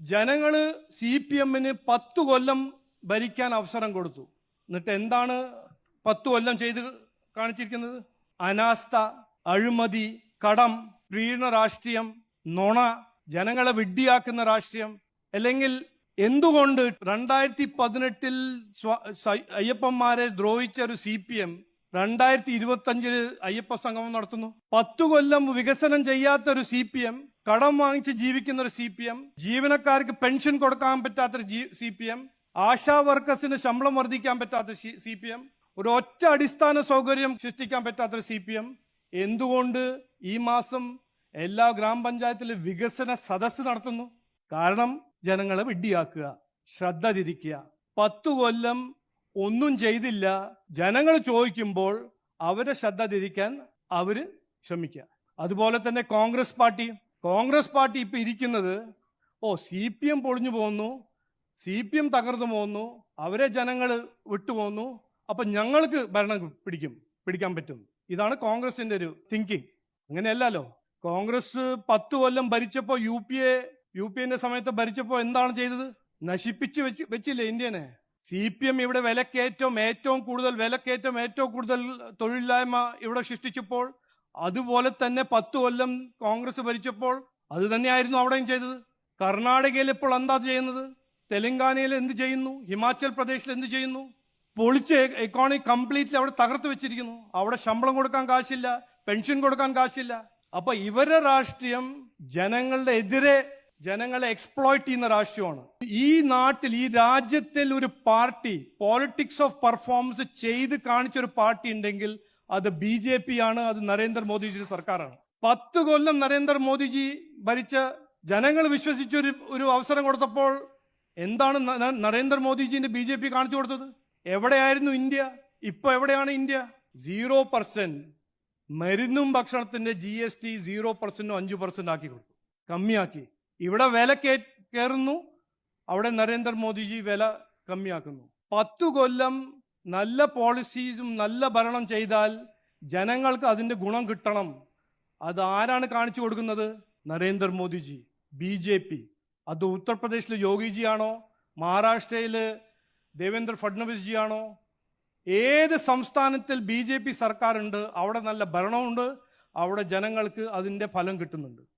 ജനങ്ങൾ C P എമ്മിന് പത്തു കൊല്ലം ഭരിക്കാൻ അവസരം കൊടുത്തു. എന്നിട്ട് എന്താണ് പത്തു കൊല്ലം ചെയ്ത് കാണിച്ചിരിക്കുന്നത്? അനാസ്ഥ അഴിമതി കടം പ്രീണ രാഷ്ട്രീയം നുണ ജനങ്ങളെ വിഡ്ഢിയാക്കുന്ന രാഷ്ട്രീയം. അല്ലെങ്കിൽ എന്തുകൊണ്ട് രണ്ടായിരത്തി പതിനെട്ടിൽ അയ്യപ്പന്മാരെ ദ്രോഹിച്ച ഒരു സി പി എം രണ്ടായിരത്തി ഇരുപത്തി അഞ്ചിൽ അയ്യപ്പ സംഗമം നടത്തുന്നു. പത്തു കൊല്ലം വികസനം ചെയ്യാത്ത ഒരു സി പി എം കടം വാങ്ങിച്ച് ജീവിക്കുന്ന ഒരു സി പി എം ജീവനക്കാർക്ക് പെൻഷൻ കൊടുക്കാൻ പറ്റാത്ത ഒരു സി പി എം ആശാ വർക്കേഴ്സിന് ശമ്പളം വർദ്ധിക്കാൻ പറ്റാത്ത സി പി എം ഒരു ഒറ്റ അടിസ്ഥാന സൗകര്യം സൃഷ്ടിക്കാൻ പറ്റാത്ത ഒരു സി പി എം. എന്തുകൊണ്ട് ഈ മാസം എല്ലാ ഗ്രാമപഞ്ചായത്തിലും വികസന സദസ്സ് നടത്തുന്നു? കാരണം ജനങ്ങളെ വിഡ്ഢിയാക്കുക ശ്രദ്ധ തിരിക്കുക. പത്തു കൊല്ലം ഒന്നും ചെയ്തില്ല. ജനങ്ങൾ ചോദിക്കുമ്പോൾ അവരെ ശ്രദ്ധ തിരിക്കാൻ അവർ ശ്രമിക്കുക. അതുപോലെ തന്നെ കോൺഗ്രസ് പാർട്ടി. കോൺഗ്രസ് പാർട്ടി ഇപ്പൊ ഇരിക്കുന്നത് ഓ സി പി എം പൊളിഞ്ഞു പോകുന്നു സി പി എം തകർന്നു പോകുന്നു അവരെ ജനങ്ങൾ വിട്ടുപോകുന്നു അപ്പൊ ഞങ്ങൾക്ക് ഭരണം പിടിക്കും പിടിക്കാൻ പറ്റും. ഇതാണ് കോൺഗ്രസിന്റെ ഒരു തിങ്കിങ് അങ്ങനെയല്ലല്ലോ. കോൺഗ്രസ് പത്ത് കൊല്ലം ഭരിച്ചപ്പോൾ U P A U P എന്റെ സമയത്ത് ഭരിച്ചപ്പോ എന്താണ് ചെയ്തത്? നശിപ്പിച്ച് വെച്ച് വെച്ചില്ലേ ഇന്ത്യനെ? സി പി എം ഇവിടെ വിലക്കയറ്റം ഏറ്റവും കൂടുതൽ വിലക്കയറ്റം ഏറ്റവും കൂടുതൽ തൊഴിലില്ലായ്മ ഇവിടെ സൃഷ്ടിച്ചപ്പോൾ അതുപോലെ തന്നെ പത്ത് കൊല്ലം കോൺഗ്രസ് ഭരിച്ചപ്പോൾ അത് തന്നെയായിരുന്നു അവിടെയും ചെയ്തത്. കർണാടകയിൽ ഇപ്പോൾ എന്താ ചെയ്യുന്നത്? തെലങ്കാനയിൽ എന്ത് ചെയ്യുന്നു? ഹിമാചൽ പ്രദേശിൽ എന്ത് ചെയ്യുന്നു? പൊളിച്ച് എക്കോണമി കംപ്ലീറ്റ്ലി അവിടെ തകർത്ത് വെച്ചിരിക്കുന്നു. അവിടെ ശമ്പളം കൊടുക്കാൻ കാശില്ല പെൻഷൻ കൊടുക്കാൻ കാശില്ല. അപ്പൊ ഇവരുടെ രാഷ്ട്രീയം ജനങ്ങളുടെ എതിരെ ജനങ്ങളെ എക്സ്പ്ലോയിറ്റ് ചെയ്യുന്ന രാഷ്ട്രീയമാണ്. ഈ നാട്ടിൽ ഈ രാജ്യത്തിൽ ഒരു പാർട്ടി പോളിറ്റിക്സ് ഓഫ് പെർഫോമൻസ് ചെയ്ത് കാണിച്ചൊരു പാർട്ടി ഉണ്ടെങ്കിൽ അത് ബി ജെ പി ആണ് അത് നരേന്ദ്രമോദിജിയുടെ സർക്കാരാണ്. പത്ത് കൊല്ലം നരേന്ദ്രമോദിജി ഭരിച്ച ജനങ്ങൾ വിശ്വസിച്ചൊരു ഒരു അവസരം കൊടുത്തപ്പോൾ എന്താണ് നരേന്ദ്രമോദിജിന്റെ ബി ജെ പി കാണിച്ചു കൊടുത്തത്? എവിടെയായിരുന്നു ഇന്ത്യ? ഇപ്പൊ എവിടെയാണ് ഇന്ത്യ? സീറോ പെർസെന്റ് മരുന്നും ഭക്ഷണത്തിന്റെ ജി എസ് ടി സീറോ പെർസെന്റും അഞ്ചു പെർസെന്റ് ആക്കി കൊടുത്തു. കമ്മിയാക്കി. ഇവിടെ വില കയറുന്നു. അവിടെ നരേന്ദ്രമോദിജി വില കമ്മിയാക്കുന്നു. പത്തു കൊല്ലം നല്ല പോളിസീസും നല്ല ഭരണം ചെയ്താൽ ജനങ്ങൾക്ക് അതിന്റെ ഗുണം കിട്ടണം. അത് ആരാണ് കാണിച്ചു കൊടുക്കുന്നത്? Narendra Modi ji B J P. അത് ഉത്തർപ്രദേശിലെ യോഗിജിയാണോ? മഹാരാഷ്ട്രയിൽ ദേവേന്ദ്ര ഫഡ്നവിസ് ജി ആണോ ഏത് സംസ്ഥാനത്തിൽ ബി ജെ പി സർക്കാരുണ്ട്? അവിടെ നല്ല ഭരണമുണ്ട്. അവിടെ ജനങ്ങൾക്ക് അതിന്റെ ഫലം കിട്ടുന്നുണ്ട്.